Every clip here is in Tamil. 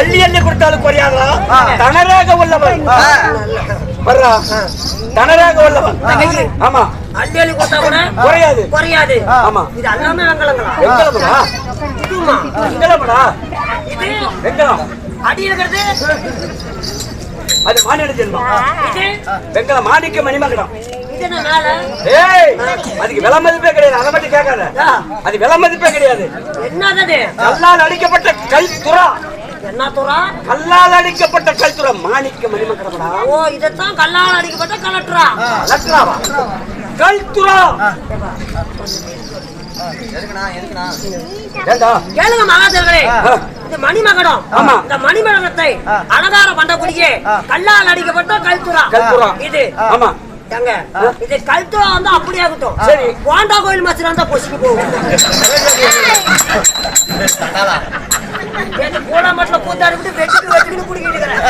அள்ளி அள்ளி கொடுத்தாலும் குறையாதா? தனராக உள்ளவன் வர்றா? தனராக உள்ளவன். ஆமா. அள்ளி அள்ளி கொடுத்தா கூட குறையாது. குறையாது. ஆமா. இது எல்லாமே வெங்கலங்களா வெங்கலமடா இதுமா? வெங்கலமடா இது வெங்கலம் அடி இருக்கிறது அது மாநில ஜென்மம். இது? வெங்கலம் மாணிக்க மணிமகடம். அதுக்கு விலை மதிப்பே கிடையாது. அதை மட்டும் கேட்காத. அது விலை மதிப்பே கிடையாது. என்னது கல்லால் அடிக்கப்பட்ட கல்துரா என்ன துறா கல்லால் அடிக்கப்பட்ட கல்துரா மாணிக்க ஓ இதைத்தான் கல்லால் அடிக்கப்பட்ட கலட்டுறா கல்துரா ஏண்டா? கேளுங்க மகாதேவர்களே. இது மணிமகடம். ஆமா. இந்த மணிமகடத்தை அலங்கார பண்ணக்கூடிய கல்லால் அடிக்கப்பட்ட கல்துரா கல்துரா. இது. ஆமா. தங்க இது கல்துரா வந்து ஆகட்டும் சரி. கோண்டா கோயில் மச்சரா இருந்தா பொசுக்கு போகும் என்ன பூலா மட்டும் கூத்தாடி விட்டு வெட்டிட்டு வெட்டிட்டு குடிக்கிட்டு இருக்கிறேன்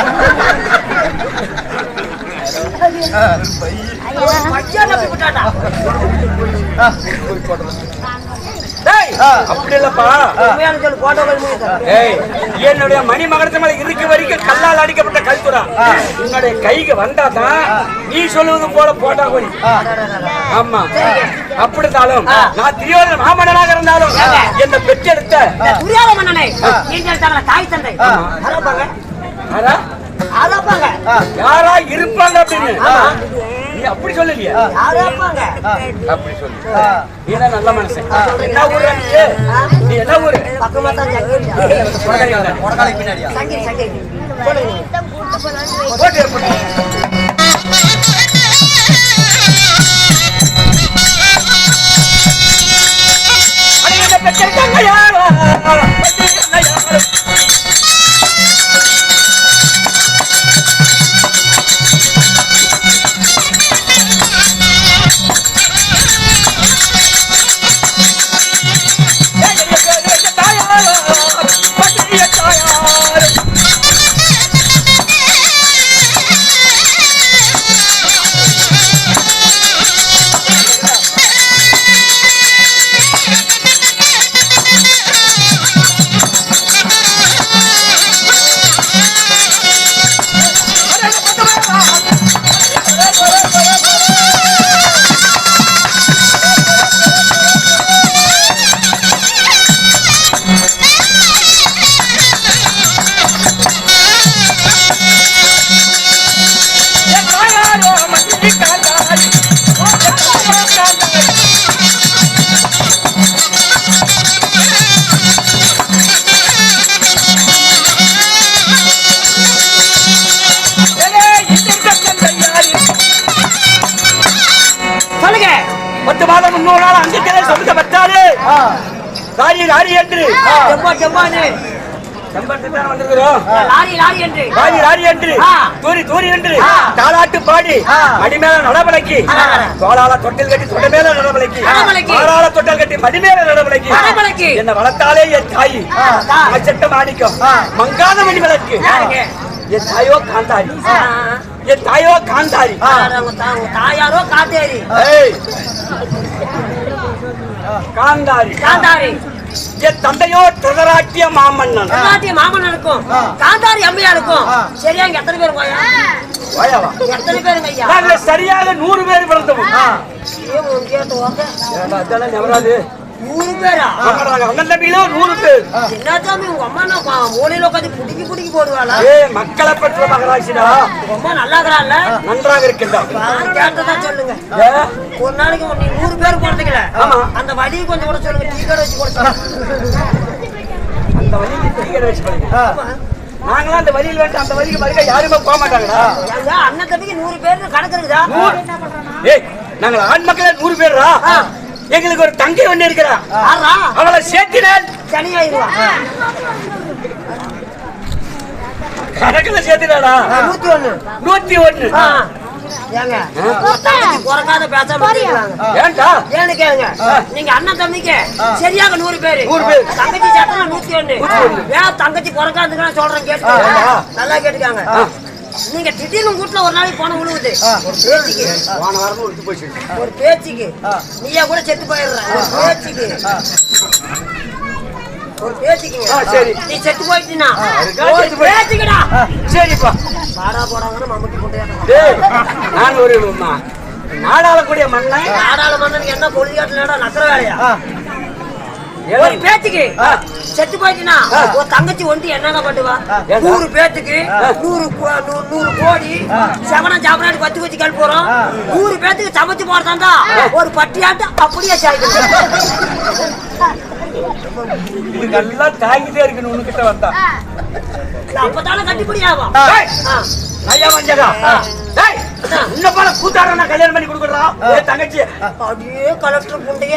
பையன் நம்பி விட்டாட்டா போடுறேன் அப்படி இல்லப்பா. என்னுடைய மணிமகடத்து மேல இருக்க வரைக்கும் கல்லால் அடிக்கப்பட்ட கல்துரா. உன்னுடைய கைக்கு வந்தாதான் நீ சொல்லுவது போல போட்டா கோரி ஆமா. அப்படித்தாலும் நான் திரியோதன மாமன்னனாக இருந்தாலும் என்ன பெற்றெடுத்த துரியாத மன்னனை தாய் தந்தை. யாரா? இருப்பாங்க அப்படின்னு? நீ அப்படி சொல்லலையே. அப்படி சொல்லு. நல்ல மனுஷன் என்ன ஊரு நீ? என்ன ஊரு? பக்கமா தான் போட்டு என்று. ஆ. தூரி தூரி என்று. ஆ. தாளாட்டு பாடி. மடி மேல நடவலைக்கு. தோளால தொட்டில் கட்டி தொட மேல நடவலைக்கு. மாறால தொட்டல் கட்டி மடி மேல நடவலைக்கு. என்ன வளர்த்தாலே என் தாய். ஆ, தாய். அச்சட்ட மாணிக்கம். மங்காத மணி விளக்கு? என் தாயோ காந்தாரி. என் தாயோ காந்தாரி. தாயாரோ காத்தேரி. ஏய். காந்தாரி. காந்தாரி. என் தந்தையோ திருதராட்டிய மாமன்னன். தமிழ்நாட்டிய மாமன்னனுக்கும் காந்தாரி அம்மையாருக்கும். சரியா இங்க எத்தனை பேர் போயா? வாயாவா? எத்தனை பேருங்க ஐயா? நாங்க சரியாக நூறு பேர் பிறந்தோம். அதெல்லாம் நவராது. நூறு பேரா தம்பியிலும் நூறு பேர் என்ன சாமி உங்க அம்மா மூலையில உட்காந்து புடிக்கி புடிக்கி போடுவாளா? ஏ மக்களை பெற்ற மகராட்சிடா உங்க அம்மா நல்லா இருக்கிறாள்ல நன்றாக இருக்கின்றான் கேட்டதா சொல்லுங்க. ஒரு நாளைக்கு நீ நூறு பேர் போறதுக்குல ஆமா. அந்த வழியை கொஞ்சம் கூட சொல்லுங்க டீ கடை வச்சு கூட சொல்லுங்க அந்த வழிக்கு டிக்கெட் வச்சு நாங்களாம் அந்த வழியில் வேண்டாம் அந்த வழிக்கு மறுக்க யாருமே போக மாட்டாங்கடா. ஏங்க, அண்ணன் தம்பிக்கு நூறு பேர் கணக்கு இருக்குதா? ஏய் நாங்கள் ஆண் மக்களே நூறு பேர்ரா? எங்களுக்கு ஒரு தங்கை ஒண்ணு இருக்கிறா. அவளை சேர்த்தினால் சனியாயிருவா கணக்குல சேர்த்தினாடா நூத்தி ஒண்ணு. நூத்தி ஒண்ணு. நீங்க அண்ணன் தம்பிக்கு சரியாக நூறு பேரு. தங்கச்சி சேர்த்தா நூத்தி ஒண்ணு. ஏன் தங்கச்சி பிறக்காதுன்னு சொல்றேன் கேட்டு. நல்லா கேட்டுக்காங்க. நீங்க திடீர்னு வீட்டுல ஒரு நாளைக்கு போன விழுவுது ஒரு பேச்சுக்கு. போன வாரமும் விட்டு போச்சு ஒரு பேச்சுக்கு. நீயா கூட செத்து போயிடுற. ஒரு பேச்சுக்கு. ஒரு பேச்சுக்குங்க சரி. நீ செத்து போயிட்டுனா ஒரு பேச்சுக்கடா. சரிப்பா. பாடா போடாங்கன்னு மம்முட்டி போட்டு டேய், நான் ஒரு நாடாளக்கூடிய மன்னன். நாடாளுமன்றத்துக்கு என்ன பொழுதுகாட்டுலடா நக்கிற வேலையா? ஒரு பேச்சுக்கு ஆ. செத்து போயிட்டுனா. ஒரு தங்கச்சி ஒண்டி என்னங்க பண்ணுவா? நூறு பேத்துக்கு நூறு நூறு கோடி செவனம் சாப்பிடாட்டி பத்து வச்சு கல் போறோம். நூறு பேத்துக்கு சமைச்சு போறதா ஒரு பட்டியாட்டு அப்படியே சாய்க்கணும் இதுக்கெல்லாம் தாங்கிட்டே இருக்கணும் உனக்கிட்ட வந்தா. அப்பதானே கட்டிப்படி ஆகும் டேய், ஆ. ஐயா டேய், உன்னை போல கூத்தாட நான் கல்யாணம் பண்ணி கொடுக்குறா என் தங்கச்சி அப்படியே கலெக்டர் புண்டைய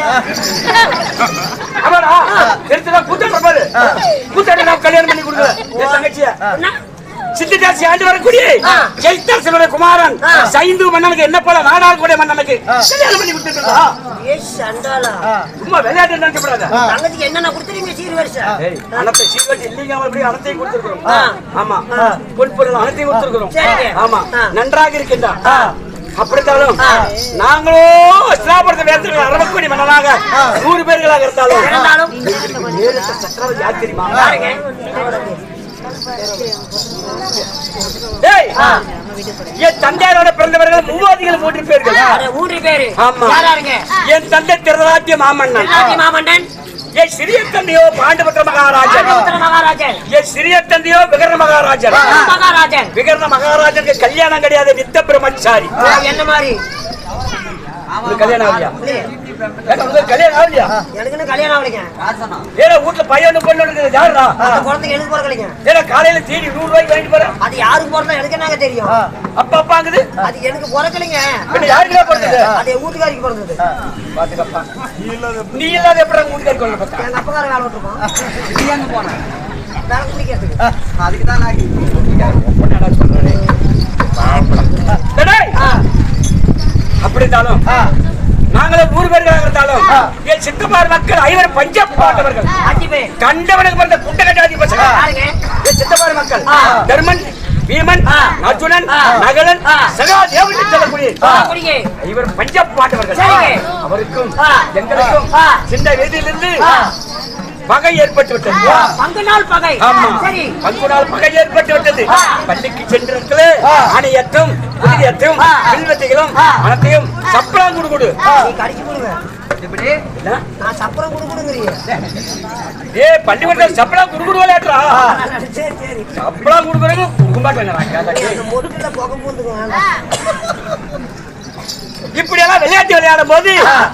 அவரா எடுத்துதான் கூத்தாட பாரு. கூத்தாட நான் கல்யாணம் பண்ணி கொடுக்குறேன். என் தங்கச்சிய சித்திதாசி ஆண்டு வரக்கூடிய. ஜெயித்தர் சிவர குமாரன். சைந்து மன்னனுக்கு என்ன போல நாடார் கூட மன்னனுக்கு கல்யாணம் பண்ணி கொடுத்துருக்கா. சும்மா விளையாட்டு நினைக்கப்படாத ஆ. தங்கச்சிக்கு என்னென்ன கொடுத்துருங்க அனத்தை சீர்வரிசை இல்லைங்க அவன் இப்படி அனத்தையும் கொடுத்திருக்கிறோம். ஆ. ஆமா. பொன்பொருள் அனைத்தையும் கொடுத்திருக்கிறோம். சரிங்க. ஆமா. நன்றாக இருக்கின்றா. அப்படித்தாலும். நாங்களோ சிலாபுரத்தை வேந்திர அரவக்குடி மன்னனாக நூறு பேர்களாக இருந்தாலும் சக்கரவர்த்தி யார் தெரியுமா என் தந்தையாரோட பிறந்தவர்கள் மூவாதிகள் மூன்று பேர்கள் மூன்று பேரு. ஆமா. என் தந்தை திருராட்டிய மாமன்னன். மாமன்னன். என் சிறிய தந்தையோ பாண்டுபத்திர மகாராஜன். என் சிறிய தந்தையோ விகரண மகாராஜன். மகாராஜன். விகரண மகாராஜனுக்கு கல்யாணம் கிடையாது நித்த பிரம்மச்சாரி என்ன மாதிரி? கல்யாணம் கல்யாணம் ஆகலையா? எனக்கு இன்னும் கல்யாணம் ஆகலைங்க. ஏடா வீட்டுல பையன் பொண்ணு இருக்குது யாருடா? அந்த குழந்தைக்கு எனக்கு பிறக்கலைங்க ஏடா காலையில தீனி நூறு ரூபாய்க்கு வாங்கிட்டு போறேன். அது யாருக்கு பிறந்தா எனக்கு என்னங்க தெரியும். அப்பா அப்பாங்குது அது எனக்கு பிறக்கலைங்க. பின்ன யாருக்குடா பிறந்தது? அது என் வீட்டுக்காரிக்கு பிறந்தது. பாத்துக்கப்பா. நீ இல்லாத எப்படி வீட்டுக்காரி கொள்ள பார்த்தா எங்க அப்பகார வேலை விட்டுருக்கோம் வேலை குடிக்கிறதுக்கு அதுக்கு தான் நான் டேய், ஆ, அப்படி இருந்தாலும் நாங்களும் நூறு பேர்களாக இருந்தாலும் என் சித்தப்பார் மக்கள் ஐவர் பஞ்சப் பாண்டவர்கள் பேர் கண்டவனுக்கு பிறந்த குண்ட கட்டாதி பசங்க என் சித்தப்பார் மக்கள். தர்மன் பீமன். அர்ஜுனன். நகலன். சகாதேவன் சொல்லக்கூடிய இவர் பஞ்சப் பாண்டவர்கள். அவருக்கும். எங்களுக்கும். சின்ன வயதிலிருந்து ஆ. பகை ஏற்பட்டு விட்டது பங்கு நாள் பகை ஆமா. சரி. பங்கு நாள் பகை ஏற்பட்டு விட்டது. பள்ளிக்கு சென்றிருக்கல அணையத்தும் புதியத்தும். வில்வத்தைகளும் ஆ. அனைத்தையும் சப்பளம் கொடு கொடு. கடிச்சு கொடுங்க பள்ளிக்கூடத்தில் சப்பளம் குடு குடு விளையாடுறா சரி சரி. சப்பளம் கொடுக்குறவங்க எல்லாம் விளையாட்டு விளையாடும் போது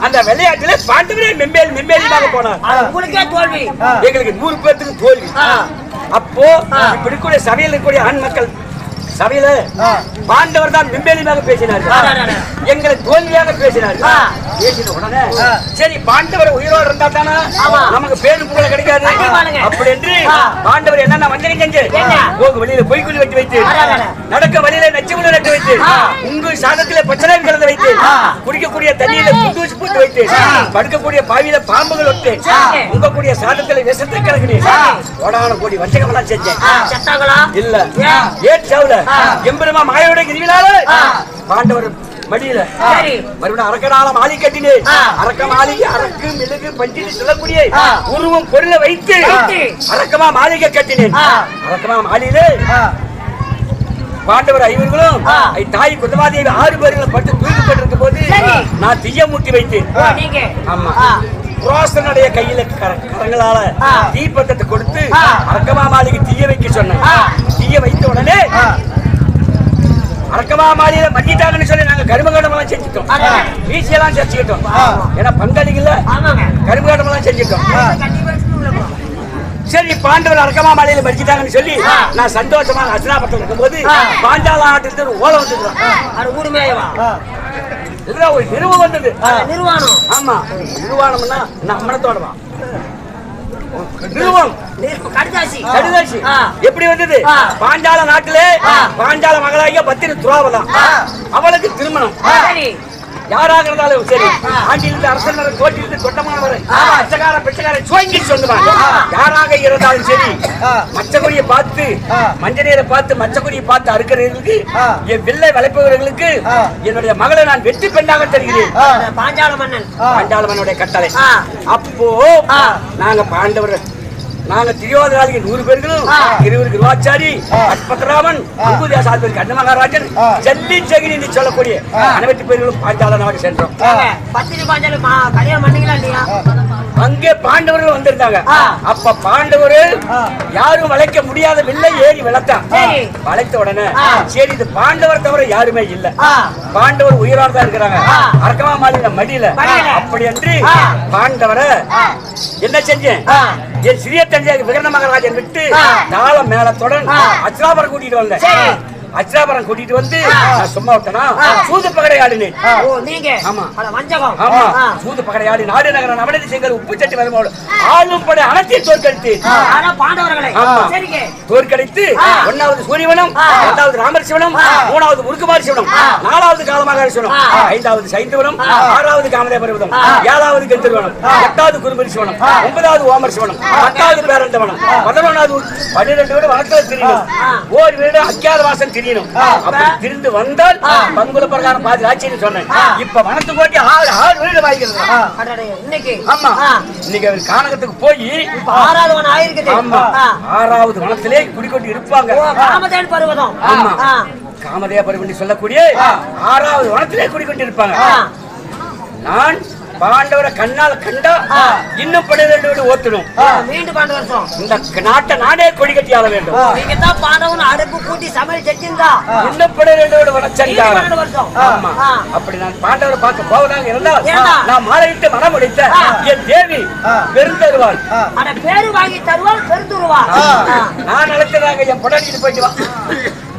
அந்த விளையாட்டுல பாண்டவரே மெம்பேல் மெம்பேலியாக போனார். உங்களுக்கே தோல்வி. எங்களுக்கு நூறு பேர்த்துக்கு தோல்வி. அப்போ இப்படி இருக்கக்கூடிய சபையில் இருக்கக்கூடிய ஆண் மக்கள் சபையில பாண்டவர் தான் மெம்பேலியாக பேசினார்கள் அடடட. எங்களை தோல்வியாக பேசினார்கள் ஆ. பேசின உடனே சரி பாண்டவர் உயிரோடு இருந்தா தானே. நமக்கு பேரு புகழ கிடைக்காது. அப்படி என்று. பாண்டவர் என்னென்ன வஞ்சகம் செஞ்சு என்ன? போகு வெளியில பொய்க்குழி வெட்டி வைத்து. நடக்க வழியில நச்சுமுள்ள நட்டு வைத்து. உங்கு சாதத்திலே பச்சனை கலந்து வைத்து. குடிக்கக்கூடிய தண்ணியில குண்டூசி பூத்து வைத்து படுக்கக்கூடிய பாவியில பாம்புகள் விட்டு. உங்கக்கூடிய சாதத்திலே விஷத்தை கலக்குனேன் சரி. கோடான கோடி வஞ்சகம் எல்லாம் செஞ்சேன் இல்ல ஏன்? சாவுல. எம்பெருமா மாயோட கிரிவிலால. பாண்டவர் மடியில. மறுபடியும் அரக்கனால மாலி கட்டினேன். அரக்க மாளிகை அரக்கு மிளகு பஞ்சினி சொல்லக்கூடிய. உருவம் பொருளை வைத்து. அரக்கமா மாளிகை கட்டினேன். அரக்கமா மாளிகை பாண்டவர் ஐவர்களும் தாய் குந்தமாதேவி ஆறு பேர்களும் பட்டு தூக்கப்பட்டிருக்கும் போது. நான் தீய மூட்டி வைத்தேன் ஆமா. புரோசனுடைய கையில கர- கரங்களால ஆ. தீப்பந்தத்தை கொடுத்து. அரக்கமா மாளிகை தீய வைக்க சொன்னேன். தீய வைத்த உடனே அரக்கமா மாளிகையில மன்னிட்டாங்கன்னு சொல்லி நாங்க கருமகண்டம் எல்லாம் செஞ்சுட்டோம். வீசியெல்லாம் செஞ்சுக்கிட்டோம். ஏன்னா பங்காளிகள்ல எல்லாம் செஞ்சுட்டோம். சரி பாண்டவர் அரக்கமா மாளிகையில மறிச்சிட்டாங்கன்னு சொல்லி. நான் சந்தோஷமா அசனாபத்தில் இருக்கும்போது ஆ. பாஞ்சால ஆட்டிலிருந்து ஒரு ஓலை வந்துருக்கோம் இதுல ஒரு நிறுவம் வந்தது? நிர்வாணம் ஆமா. நிர்வாணம்னா நம்மளத்தோடவா நிறுவம் கடுதாசி. எப்படி வந்தது. பாஞ்சால நாட்டிலே. பாஞ்சால மகளாகிய பத்திரி துராவதான் அவளுக்கு திருமணம் யாராக இருந்தாலும் சரி. ஆண்டிலிருந்து அரசனர் கோட்டிலிருந்து தொட்டமானவர் பிச்சைக்கார பிச்சைக்கார சுவங்கி சொல்லுவாங்க யாராக இருந்தாலும் சரி ஆ. மச்சகுடியை பார்த்து ஆ. மஞ்ச நீரை பார்த்து மச்சகுடியை பார்த்து அறுக்கிறவர்களுக்கு. என் வில்லை வளைப்பவர்களுக்கு. என்னுடைய மகளை நான் வெற்றி பெண்ணாக தருகிறேன் பாஞ்சால மன்னன் பாண்டாளவனுடைய கட்டளை ஆ. அப்போ. நாங்க பாண்டவர் நாங்க திரியோதராளிக்கு நூறு பேர்களும் ஆ. இருவர் கிருவாச்சாரி அற்பத்ராமன் அம்புதியாசாரி கண்ண மகாராஜன் ஜல்லி ஜெகினி என்று சொல்லக்கூடிய அனைவத்து பேர்களும் பாஞ்சால நாடு சென்றோம். பத்திரி பாஞ்சாலி மா- கல்யாணம் பண்ணீங்களா இல்லையா அங்கே பாண்டவர்கள் வந்திருந்தாங்க. அப்ப பாண்டவர்கள் யாரும் வளைக்க முடியாத வில்லை ஏறி வளர்த்தான். வளைத்த உடனே. சரி இது பாண்டவர் தவிர யாருமே இல்ல. பாண்டவர் உயிரோட தான் இருக்கிறாங்க. அரக்கமா மாளிகை மடியில. அப்படி என்று. பாண்டவரை. என்ன செஞ்சேன். என் சிறிய தந்தையாக விகரண மகாராஜன் விட்டு ஆ. தாளம் மேளத்துடன் ஆ. அச்சாபரம் கூட்டிட்டு வந்தேன். அச்சாபரம் கூட்டிட்டு வந்து சும்மா விட்டனா. சூது பகடை ஆடினேன் ஓ நீங்க ஆமா. அட வஞ்சகம் ஆமா ஆ. சூது பகடையாடி நாடு நகர நவநதி செங்கல் உப்பு சட்டி வரும்போது ஆளும் படை அனைத்தையும் தோற்கடித்து பாண்டவர்களை தோற்கடித்து. ஒன்னாவது சூரியவனம். இரண்டாவது ராமர் சிவனம் ஆ. மூணாவது முருக்குமார் சிவனம். நாலாவது காலமாக சிவனம். ஐந்தாவது சைந்தவனம். ஆறாவது காமதே பருவதம் ஆ. ஏழாவது கந்தர்வனம் எட்டாவது குருபரி சிவனம் ஒன்பதாவது ஓமர் சிவனம் பத்தாவது பேரண்டவனம் பதினொன்றாவது பன்னிரெண்டு வீடு வழக்கில் தெரியணும் ஆ. ஒரு வீடு அக்கியாத வாசம் தெரியணும் அப்படி திரிந்து வந்தால் பங்குல பிரகாரம் பாதி ஆட்சின்னு சொன்னேன். இப்ப வனத்து கோட்டி ஆறு ஆறு வீடு வாங்கிக்கிறது அடடே, இன்னைக்கு? ஆமா. இன்னைக்கு அவர் கானகத்துக்கு போய் ஆறாவது ஆயிருக்குது. ஆமா. ஆறாவது வனத்திலே குடிக்கொண்டு இருப்பாங்க. காமதேன் பருவதம். ஆமா. ஆ. காமதேய பருவம் சொல்லக்கூடிய ஆறாவது வனத்திலே குடிக்கொண்டு இருப்பாங்க. நான் பாண்டவரை கண்ணால கண்டா. இன்னும் பன்னிரெண்டு வீடு ஓத்தணும். மீண்டும் வருஷம் இந்த நாட்டை நாடே கொடி கட்டி ஆள வேண்டும். நீங்க தான் பாண்டவன் அடுப்பு கூட்டி சமையல் செஞ்சிருந்தா. இன்னும் பன்னிரெண்டு வீடு வருஷம். ஆமா. அப்படி நான் பாண்டவரை பார்க்க போவதாக இருந்தால்? நான் மாலையிட்டு மனம் முடித்த. என் தேவி பெருந்தருவாள். பேரு வாங்கி தருவாள் பெருந்துருவா நான் நினைச்சதாங்க என் பொடாட்டிட்டு போயிட்டு வா.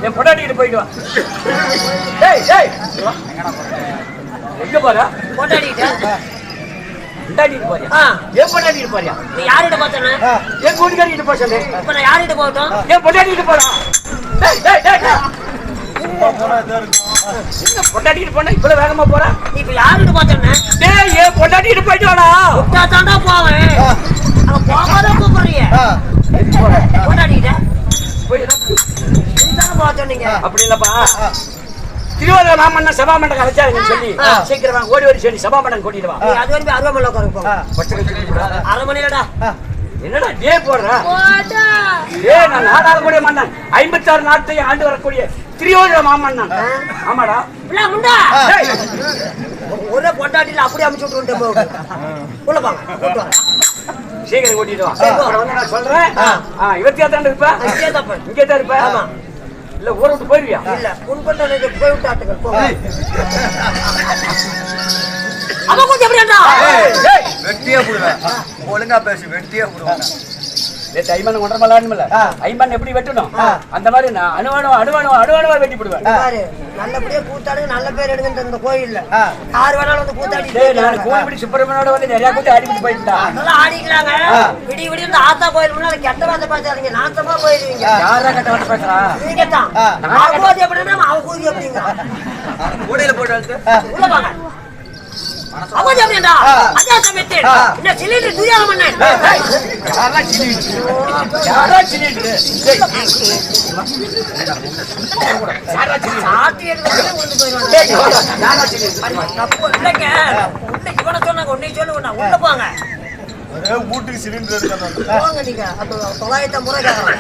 என் பொடாட்டிட்டு போயிட்டு வா. டேய் டேய். எங்க போற? கொண்டாடிட்டு பொண்டாட்டிட்டு போறியா? ஆ. என் பொண்டாட்டிட்டு போறியா? நீ யார்கிட்ட பார்த்தன என் கூட்டுக்காரிட்டு போக சொன்னேன் இப்ப நான் யார்கிட்ட போகட்டும்? என் பொண்டாட்டிட்டு போறா? டேய் டேய் டேய் டேய். என்ன பொண்டாட்டிட்டு போனா இவ்வளவு வேகமா போறா? நீ இப்ப பார்த்தன டேய் என் பொண்டாட்டிட்டு போயிட்டு வாடா. விட்டா தாண்டா போவேன். அங்க போகாத கூப்பிடுறீங்க கொண்டாடிட்ட போய் தானே பார்த்தோம் நீங்க அப்படி இல்லப்பா. திருவாரூர் மாமன்ன சபாமண்டம் அழைச்சாருன்னு சொல்லி. ஆ. சீக்கிரமா ஓடி ஓடி சொல்லி சபாமண்டம் கூட்டிட்டு வா. அது வரைக்கும் அருவாமலை உட்காருப்போம். அரை மணிலடா என்னடா டே போடுற? ஏ நான் நாடாளக்கூடிய மன்னன் ஐம்பத்தாறு நாட்டை ஆண்டு வரக்கூடிய திரியோதர மாமன்னன். ஆமாடா. முண்டா. ஒரே பொண்டாட்டில அப்படியே அமுச்சு விட்டு போகுது உள்ள வாங்க சீக்கிரம் கூட்டிட்டு வா. வந்து நான் சொல்றேன். ஆ. ஆ, இருபத்தி ஆறு இருப்ப? இங்கே தான் இருப்ப? ஆமா. இல்ல ஊரை விட்டு போயிருவியா? இல்ல பொண்டாட்டி போய் விட்டாட்டுகள் போ. அவ கொஞ்சம் எப்படியாண்டா ஏய், வெட்டியே போடுவேன் ஒழுங்கா பேசி வெட்டியே போடுவாங்க நேத்து ஐம்பது ஒன்றரை ஐம்பது எப்படி வெட்டணும்? அந்த மாதிரி நான் அணுவானு அணுவானு அணுவானுவா வெட்டி போடுவேன். நல்லபடியா கூத்தாடுங்க நல்ல பேர் எடுங்க இந்த கோயில்ல. யார் வேணாலும் வந்து கூத்தாடி நான் கோயில்படி சுப்பிரமணியோட வந்து நிறைய கூட்டி அடிக்கிட்டு போயிட்டா? அதெல்லாம் ஆடிக்கலாங்க. விடிய விடிய இந்த ஆத்தா கோயில் முன்னால கெட்ட வார்த்தை பேசாதீங்க. நாசமா போயிருவீங்க யாரா கட்ட வந்து பேசுறா? நீங்க தான் அவ கோதி எப்படின்னா அவ கோதி எப்படிங்க கூடையில போட்டு அழுத்து. உள்ள வாங்க. அவ கோதி எப்படிடா அதே சமயத்தில் இந்த சிலிண்டர் துரியாத மன்னன் யாரா சிலிட்டு யாரா ஒரே வீட்டுக்கு சிலிண்டர் தொள்ளாயிரத்தி கேட்கறாங்க